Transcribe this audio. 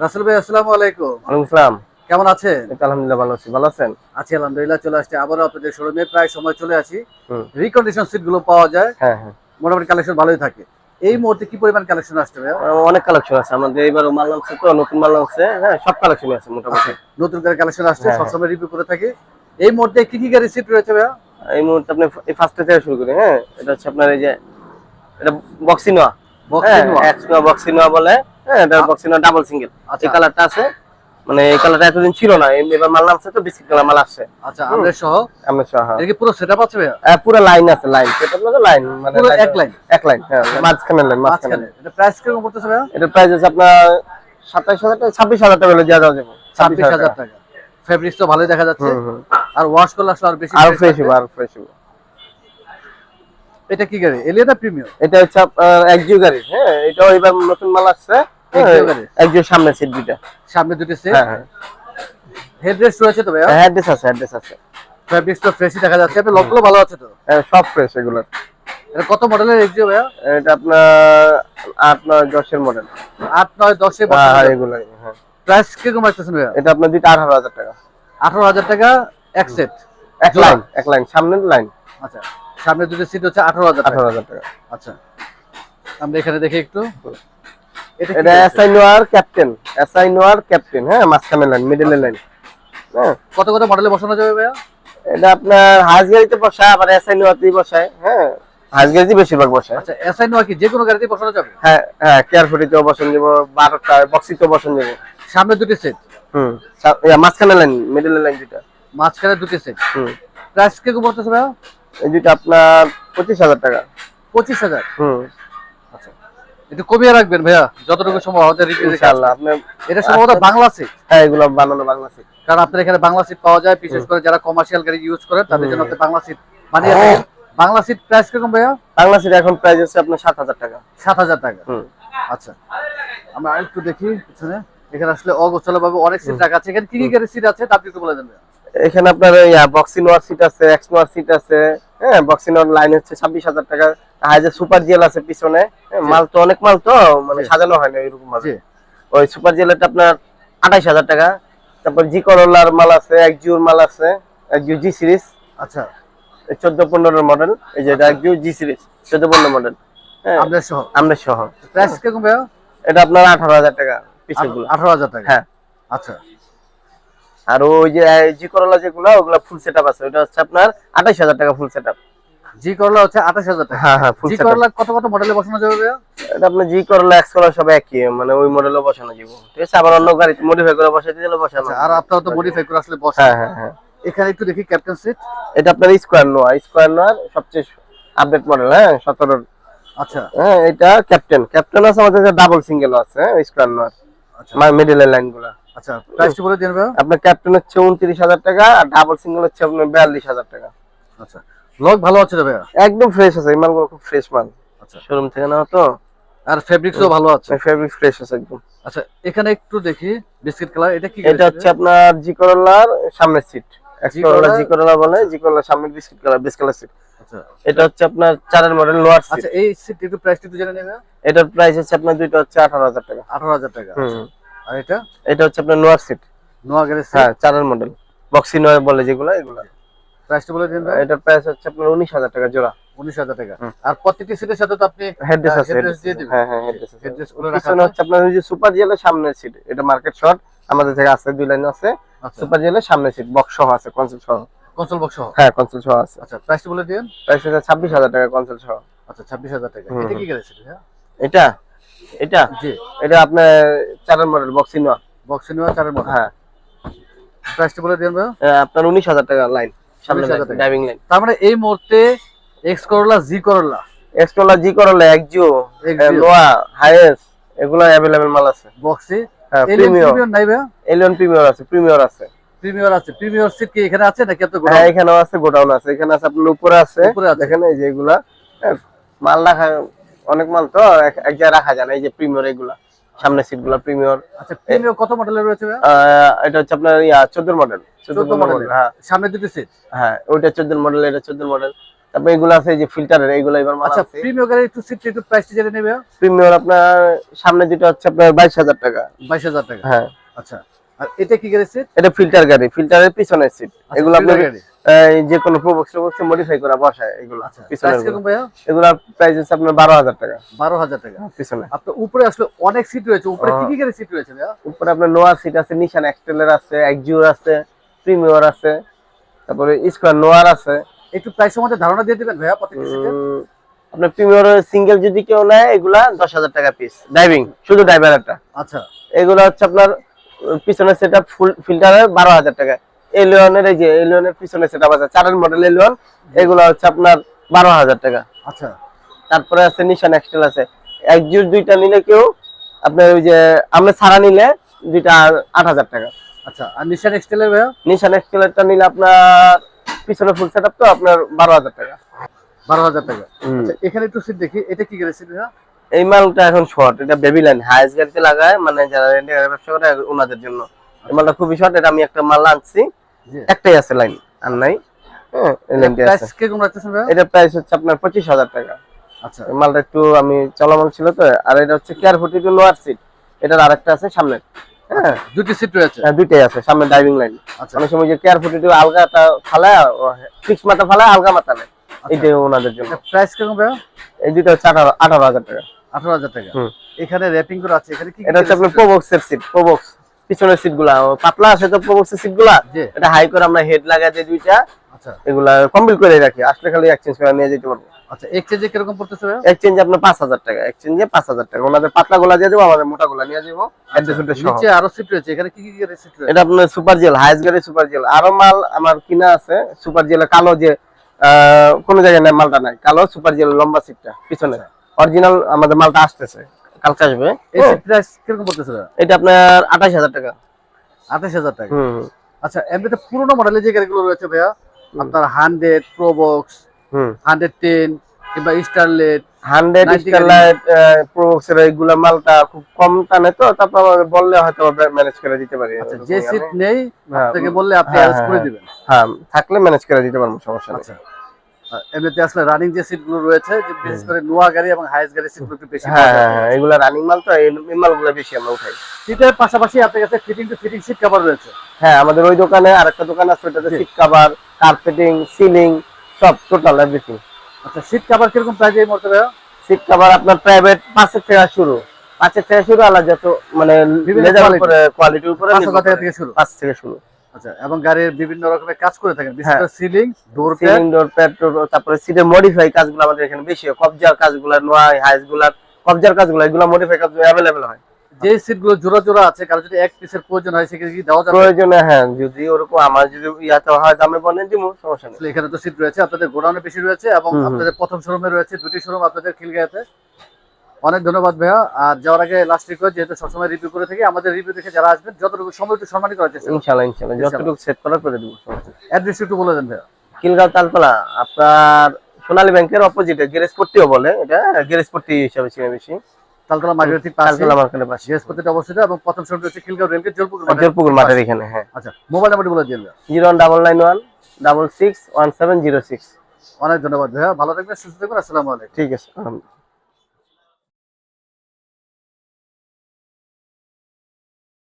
রাসেল ভাই আসসালামু আলাইকুম। ওয়ালাইকুম আসসালাম। কেমন আছেন? আলহামদুলিল্লাহ ভালো আছি। ভালো আছেন? আছি আলহামদুলিল্লাহ চলে আসছে। আবারও আপনাদের শোরুমে প্রায় সময় চলে আসি। রিকন্ডিশন সিটগুলো পাওয়া যায়। হ্যাঁ হ্যাঁ। মোটামুটি কালেকশন ভালোই থাকে। এই মুহূর্তে কি পরিমাণ কালেকশন আসছে অনেক কালেকশন আছে। আমাদের এবার মাল নামছে তো নতুন মাল নামছে হ্যাঁ সব কালেকশন আছে মোটামুটি। নতুন করে কালেকশন আসছে হ্যাঁ, সবসময় রিভিউ করে থাকি। এই মুহূর্তে কি কি গাড়ি সিট রয়েছে ভাইয়া? এই মুহূর্তে আপনি এই ফার্স্টে থেকে শুরু করি হ্যাঁ। এটা হচ্ছে আপনার এই যে এটা বক্সিনোয়া বক্সিং হ্যাঁ বক্সিনোয়া বলে। হ্যাঁ এটা ডাবল সিঙ্গেল। এই কালারটা আছে। মানে এই কালারটা এতদিন ছিল না এবার মাল নামছে তো বিস্কিট কালার মাল আসছে। আচ্ছা আমরা সহ। আমরা সহ হ্যাঁ। কি পুরো সেটআপ আছে ভাইয়া? হ্যাঁ, পুরো লাইন আছে লাইন সেটা মানে লাইন মানে পুরো এক line? এক লাইন হ্যাঁ মাঝখানে লাইন মাঝখানে মাঝখানে। এটা প্রাইস কীরকম করতেছে ভাইয়া? এটা প্রাইস আছে আপনার সাতাইশ হাজার টাকা ছাব্বিশ হাজার টাকা হলে দেওয়া যাবে। ছাব্বিশ হাজার টাকা। ফেব্রিক্স তো ভালোই দেখা যাচ্ছে। আর ওয়াশ করলে আসলে আর বেশি আরও ফ্রেশ হবে আরও ফ্রেশ হবে। এটা কি গাড়ি? এলিয়ানা প্রিমিয়াম এটা হচ্ছে আপনার একজিও গাড়ি হ্যাঁ এটাও এবার নতুন মাল আসছে। একজিও সামনে সিট দুইটা। সামনে দুটি সেট হ্যাঁ হ্যাঁ। হেডরেস্ট রয়েছে তো অ্যাড্রেস আছে আছে। ফ্রেশই দেখা যাচ্ছে। আপনার লকগুলো ভালো আছে তো? হ্যাঁ, সব ফ্রেশ এগুলো। এটা কত মডেলের এক্সিও ভাইয়া? এটা আপনার আট নয় দশের মডেল আট নয় দশে হ্যাঁ হ্যাঁ এগুলো হ্যাঁ। প্রাইস কীরকম রাখতেছেন ভাইয়া? এটা আপনার আঠারো হাজার টাকা। আঠারো হাজার টাকা এক সেট এক লাইন এক লাইন সামনের লাইন আচ্ছা সামনে দুটো সিট হচ্ছে আঠারো হাজার টাকা। আঠারো হাজার টাকা। আচ্ছা আমরা এখানে দেখি একটু। এটা কি? SI noir captain SI noir captain হ্যাঁ মাঝখানে লাইন মিডল লাইন হ্যাঁ। কত কত মডেলে বসানো যাবে ভাইয়া? এটা আপনার হাঁস গাড়িতে বসায় আবার এসআই নোয়াতেই বসায় হ্যাঁ। হাঁস গাড়িতে বেশিরভাগ বসায়। আচ্ছা এসআই নোয়া কি যে কোনো গাড়িতে বসানো যাবে? হ্যাঁ হ্যাঁ কেয়ারফুটিতেও বসন যাব বারোটা বক্সিতেও বসন যাব। সামনে দুটি সেট হুম মাঝখানে লাইন মিডল লাইন দুটা মাঝখানে দুটি সেট হুম। প্রাইস কীরকম পড়তেছে ভাইয়া? এই দুইটা আপনার পঁচিশ হাজার টাকা। পঁচিশ হাজার। হুম। একটু কমিয়ে রাখবেন ভাইয়া যতটুকু সম্ভব আমাদের ইনশাআল্লাহ আপনার এটা সম্ভবত বাংলা সিট হ্যাঁ এগুলো বানানো বাংলা সিট কারণ আপনার এখানে বাংলা সিট পাওয়া যায় বিশেষ করে যারা কমার্শিয়াল গাড়ি ইউজ করে তাদের জন্য আপনি বাংলা সিট বানিয়ে বাংলা সিট প্রাইস কীরকম ভাইয়া? বাংলা সিট এখন প্রাইস হচ্ছে আপনার সাত হাজার টাকা। সাত হাজার টাকা। আচ্ছা আমরা আরেকটু দেখি পিছনে। এখানে আসলে অগোছালো ভাবে অনেক সিট রাখা আছে। এখানে কি কি সিট আছে? তা আপনি একটু বলে দেন ভাইয়া। এখানে আপনার বক্সিং ওয়ার সিট আছে এক্স নোয়ার সিট আছে হ্যাঁ বক্সিং ওয়ার লাইন হচ্ছে ছাব্বিশ হাজার টাকা। আর যে সুপার জেল আছে পিছনে হ্যাঁ, মাল তো অনেক মাল তো মানে সাজানো হয় না এরকম মাল ওই সুপার জেলেরটা আপনার আঠাইশ হাজার টাকা। তারপর জি করোলার মাল আছে এক একজিওর মাল আছে একজিও জি সিরিজ আচ্ছা। চোদ্দ পনেরো মডেল এই যে এটা একজিও জি সিরিজ চোদ্দ পনেরো মডেল হ্যাঁ। সহ? আমরা সহ। প্রাইস কীরকম এটা আপনার আঠারো হাজার টাকা পিছেরগুলো। আঠারো হাজার টাকা? হ্যাঁ। আচ্ছা। আর ওই যে জি করোলা যেগুলো ওগুলো ফুল সেট আছে। ওটা হচ্ছে আপনার আঠাইশ হাজার টাকা ফুল সেট জি করলা হচ্ছে আঠাশ হাজার টাকা? হ্যাঁ হ্যাঁ ফুল জি করলা কত কত মডেলে বসানো যাবে এটা আপনার জি করোলা এক্স করোলা সব একই মানে ওই মডেলও বসানো যাব। ঠিক আছে আবার অন্য গাড়িতে মডিফাই করে বসাইতে দিলে বসানো আচ্ছা, আর আপনারা তো মডিফাই করে আসলে বসে। হ্যাঁ হ্যাঁ হ্যাঁ। এখানে একটু দেখি ক্যাপ্টেন সিট এটা আপনার স্কোয়ার নোয়া স্কোয়ার নোয়ার সবচেয়ে আপডেট মডেল হ্যাঁ সতেরোর। আচ্ছা। হ্যাঁ এটা ক্যাপ্টেন ক্যাপ্টেন আছে আমাদের ডাবল সিঙ্গেল আছে স্কোয়ার নোয়ার। আচ্ছা। মিডলের লাইনগুলা। আচ্ছা প্রাইসটি বলে দিন ভাইয়া আপনার ক্যাপ্টেন হচ্ছে উনত্রিশ হাজার টাকা আর ডাবল সিঙ্গেল হচ্ছে আপনার বিয়াল্লিশ হাজার টাকা। আচ্ছা লক ভালো আছে তো ভাইয়া? একদম ফ্রেশ আছে এই মালগুলো খুব ফ্রেশ মাল। আচ্ছা। শোরুম থেকে নেওয়া তো। আর ফেব্রিক্সও ভালো আছে? ফেব্রিক ফ্রেশ আছে একদম। আচ্ছা এখানে একটু দেখি বিস্কিট কালার এটা কি এটা হচ্ছে আপনার জি করোলার সামনের সিট জি করোলা করোলা- জি করোলা বলে জি করোলা সামনের biscuit colour biscuit colour seat আচ্ছা। এটা হচ্ছে আপনার চারের মডেল লোয়ার সিট আচ্ছা এই সিট একটু প্রাইসটি একটু জেনে নেবে? এটার প্রাইস হচ্ছে আপনার দুইটা হচ্ছে আঠারো হাজার টাকা। আঠারো হাজার টাকা হুম। আর এটা? এটা হচ্ছে আপনার নোয়ার সিট। সিট? হ্যাঁ চারের মডেল। বক্সি নয় বলে যেগুলো এগুলো। প্রাইসটি বলে দিন এটার প্রাইস হচ্ছে আপনার উনিশ হাজার টাকা জোড়া। উনিশ হাজার টাকা। আর প্রত্যেকটি সিটের সাথে তো আপনি আছে। headrest দিয়ে। দিবেন। হ্যাঁ হ্যাঁ রাখা হচ্ছে আপনার ওই যে সুপার জেলের সামনের সিট এটা মার্কেট শর্ট আমাদের থেকে আছে দুই লাইন আছে। আচ্ছা। সুপার জেলের সামনের সিট বক্স সহ আছে কনসোল সহ। কনসোল বক্স সহ? হ্যাঁ কনসোল সহ আছে। আচ্ছা প্রাইসটি বলে দিন। প্রাইস হচ্ছে ছাব্বিশ হাজার টাকা কনসোল সহ। আচ্ছা ছাব্বিশ হাজার টাকা। এটা কি। গাড়ি হ্যাঁ এটা এটা? জি। এটা আপনার চারের মডেল বক্সি নয় বক্স নেওয়া চারের মধ্যে হ্যাঁ। প্রাইসটি বলে দিন ভাই? আপনার উনিশ হাজার টাকা লাইন সামনে ড্রাইভিং লাইন তার মানে এই মুহূর্তে এক্স করলা জি করলা জি করলে Exio। নোয়া হাইয়েস এগুলো অ্যাভেলেবেল মাল আছে। বক্সে হ্যাঁ প্রিমিয়ার নাই ভাই? এলিয়ন প্রিমিয়ার আছে প্রিমিয়ার আছে। প্রিমিয়ার আছে। প্রিমিয়ার সিট কি এখানে আছে নাকি এত হ্যাঁ এখানেও আছে গোডাউন আছে। এখানে আছে আপনার উপরে আছে। উপরে আছে। দেখেন এই যে এগুলা। হ্যাঁ, মাল রাখা অনেক মাল তো এক জায়গায় রাখা যায় না এই যে প্রিমিয়ার এগুলা সামনে সিটগুলা প্রিমিয়ার আচ্ছা প্রিমিয়ার কত মডেলের রয়েছে এটা হচ্ছে আপনার ইয়া চোদ্দ মডেল চোদ্দ 14 মডেল হ্যাঁ। সামনে দুটি সিট হ্যাঁ ওইটা চোদ্দ মডেল এটা চোদ্দ মডেল তারপর এগুলো আছে এই যে ফিল্টারের এইগুলো এবার আচ্ছা আছে। প্রিমিয়াম গাড়ি একটু সিট একটু প্রাইসটা জেনে নেবে প্রিমিয়ার আপনার সামনে যেটা হচ্ছে আপনার বাইশ হাজার টাকা। বাইশ হাজার টাকা। হ্যাঁ। আচ্ছা। আর এটা কি গাড়ি সিট এটা ফিল্টার গাড়ি ফিল্টারের পিছনের সিট এগুলো আপনার গাড়ি? এই যে কোনো প্রবক্স প্রবক্সে মডিফাই করা বসায় এগুলো আচ্ছা পিছনের প্রাইস এগুলো প্রাইস হচ্ছে আপনার বারো হাজার টাকা। বারো হাজার টাকা। পিছনে। আপনার উপরে আসলে অনেক সিট রয়েছে। উপরে কি কি গাড়ি সিট রয়েছে ভাইয়া? উপরে আপনার নোয়া সিট আছে নিশান এক্সটেলের আছে এক্সিওর আছে প্রিমিয়র আছে তারপরে স্কোয়ার নোয়ার আছে। একটু প্রাইসের মধ্যে ধারণা দিয়ে দিবেন ভাইয়া প্রত্যেকটা সিটের আপনার প্রিমিয়র সিঙ্গেল যদি কেউ নেয় এগুলা দশ হাজার টাকা পিস ড্রাইভিং শুধু ড্রাইভারটা আচ্ছা। এগুলো হচ্ছে আপনার উম, পিছনে সেটা ফুল ফিল্টারের বারো হাজার টাকা। এলিয়নের এই যে এলিয়নের পিছনে সেটা আছে চারের মডেল এলিয়ন এগুলো হচ্ছে আপনার বারো হাজার টাকা। আচ্ছা। তারপরে আছে নিশান এক্সটেল আছে। এক একজুর দুইটা নিলে কেউ আপনার ওই যে আমরা ছাড়া নিলে দুইটা আট হাজার টাকা। আচ্ছা আর নিশান এক্সটেলের নিশান এক্সটেলটা নিলে আপনার পিছনে ফুল সেট আপ তো আপনার বারো হাজার টাকা। বারো হাজার টাকা। আচ্ছা এখানে একটু সিট দেখি এটা কি গাড়ি সিট ভাইয়া? এই মালটা এখন শর্ট এটা বেবি লাইন হাইস গাড়িতে লাগায় মানে যারা রেন্টে ব্যবসা করে ওনাদের জন্য। এই মালটা খুবই শর্ট এটা আমি একটা মাল আনছি। একটাই আছে লাইন আর নাই। হ্যাঁ প্রাইস এটা প্রাইস হচ্ছে আপনার পঁচিশ হাজার টাকা। আচ্ছা। মালটা একটু আমি চলমান ছিল তো আর এটা হচ্ছে care forty two lower seat এটার আরেকটা আছে সামনে। হ্যাঁ। দুটি সিট রয়েছে? হ্যাঁ, দুইটাই আছে সামনে ড্রাইভিং লাইন আচ্ছা। অনেক সময় যে কেয়ার ফোর্টি টু আলগাটা ফালায় ফিক্স মাথা ফালায় আলগা মাথা নেয়। এইটাই ওনাদের জন্য। প্রাইস ভাইয়া? এই দুটো হচ্ছে আঠারো আঠারো হাজার টাকা। আঠারো হাজার টাকা। এখানে র্যাপিং করে আছে এখানে কি এটা হচ্ছে আপনার প্রোবক্সের সিট প্রোবক্স পিছনের সিটগুলা পাতলা আছে তো প্রোবক্সের সিটগুলা? এটা হাই করে আমরা হেড লাগাই দিই দুইটা। আচ্ছা। এগুলা কমপ্লিট করে রাখি। আসলে খালি এক্সচেঞ্জ করে নিয়ে যেতে পারব। আচ্ছা এক্সচেঞ্জে কীরকম পড়তেছে এক্সচেঞ্জ আপনার পাঁচ হাজার টাকা। এক্সচেঞ্জে পাঁচ হাজার টাকা। ওনাদের পাতলা গুলা দিয়ে দেবো আমাদের মোটা গুলা নিয়ে যাব। অ্যাড্রেস সহ। আচ্ছা, নিচে আরও সিট রয়েছে। এখানে কি কি সিট রয়েছে? এটা আপনার সুপার জেল হাইস গাড়ি সুপার জেল আরও মাল আমার কিনা আছে। সুপার জেল কালো যে কোনো জায়গায় নাই মালটা নাই। কালো সুপার জেল লম্বা সিটটা পিছনে। অরিজিনাল আমাদের মালটা আসতেছে কালকে আসবে। এই সিট প্রাইস কীরকম পড়তেছে এটা আপনার আঠাশ হাজার টাকা। আঠাশ হাজার টাকা? হুম আচ্ছা এমনিতে পুরোনো মডেলের যে গাড়িগুলো রয়েছে ভাইয়া আপনার হান্ড্রেড প্রোবক্স হুম। হান্ড্রেড টেন কিংবা স্টারলেট হান্ড্রেড স্টারলাইট প্রোবক্সের এইগুলা মালটা খুব কম টানে তো তারপর বললে হয়তো ম্যানেজ করে দিতে পারি। আচ্ছা যে সিট নেই হ্যাঁ, আপনাকে বললে আপনি হ্যাঁ, অ্যারেঞ্জ করে হ্যাঁ, দিবেন। হ্যাঁ থাকলে ম্যানেজ করে দিতে পারব সমস্যা নেই। আচ্ছা। এমনিতে আসলে রানিং যে সিটগুলো রয়েছে যে বিশেষ করে নোয়া গাড়ি এবং হাইস গাড়ি সিটগুলো একটু বেশি হ্যাঁ হ্যাঁ হ্যাঁ এগুলা রানিং মাল তো এই মালগুলো বেশি আমরা উঠাই। সিটের পাশাপাশি আপনার কাছে fitting to fitting seat cover রয়েছে। হ্যাঁ আমাদের ওই দোকানে আরেকটা দোকান আছে ওটাতে। সিট কভার কার্পেটিং সিলিং সব টোটাল এভরিথিং আচ্ছা কভার কীরকম প্রাইস এই মুহূর্তে কভার আপনার প্রাইভেট পাঁচের শুরু। পাঁচের থেকে শুরু আলাদা যত মানে উপরে কোয়ালিটির উপরে পাঁচশো নির্ভর টাকা থেকে শুরু। পাঁচ থেকে শুরু। আচ্ছা এবং গাড়ির বিভিন্ন রকমের কাজ করে থাকেন বিশেষ হ্যাঁ। করে ceiling door ceiling door petrol তারপরে সিটের মডিফাই কাজগুলো আমাদের এখানে বেশি হয়। কবজার কাজগুলো নোয়াই হাইসগুলার কবজার কাজগুলো এগুলো মডিফাই কাজ অ্যাভেলেবেল হয়। যে সিটগুলো জোড়া জোড়া আছে কারও যদি এক পিসের প্রয়োজন হয় সেক্ষেত্রে কি দেওয়া যাবে? প্রয়োজনে হ্যাঁ যদি ওরকম আমার যদি ইয়াতে হয় দামে বলেন দিব সমস্যা নেই। এখানে তো সিট রয়েছে আপনাদের গোডাউনে বেশি রয়েছে এবং। আপনাদের প্রথম শোরুমে রয়েছে দুটি শোরুম আপনাদের খিলগাঁওতে। অনেক ধন্যবাদ ভাইয়া। আর যাওয়ার আগে লাস্ট রিকোয়েস্ট যেহেতু সবসময় রিভিউ করে থাকি আমাদের রিভিউ দেখে যারা আসবেন যতটুকু সময় একটু সম্মানী করার চেষ্টা। যতটুকু সেট করা করে দিব। অ্যাড্রেস একটু বলে দেন ভাইয়া। কিলগাঁও তালতলা আপনার সোনালী ব্যাংকের অপোজিটে গ্যারেজপট্টিও বলে এটা গ্যারেজপট্টি হিসাবে চিনে বেশি তালতলা মার্কেট ঠিক পাশে তালতলা মার্কেটের পাশে। বৃহস্পতিতে অবস্থিত এবং প্রথম খিলগাঁও রেলগেট মাঠের এখানে হ্যাঁ। আচ্ছা মোবাইল নাম্বারটি বলে দিন। Zero double nine one double six one seven zero six. অনেক ধন্যবাদ ভাইয়া ভালো থাকবেন সুস্থ থাকবেন আসসালামু আলাইকুম। ঠিক আছে।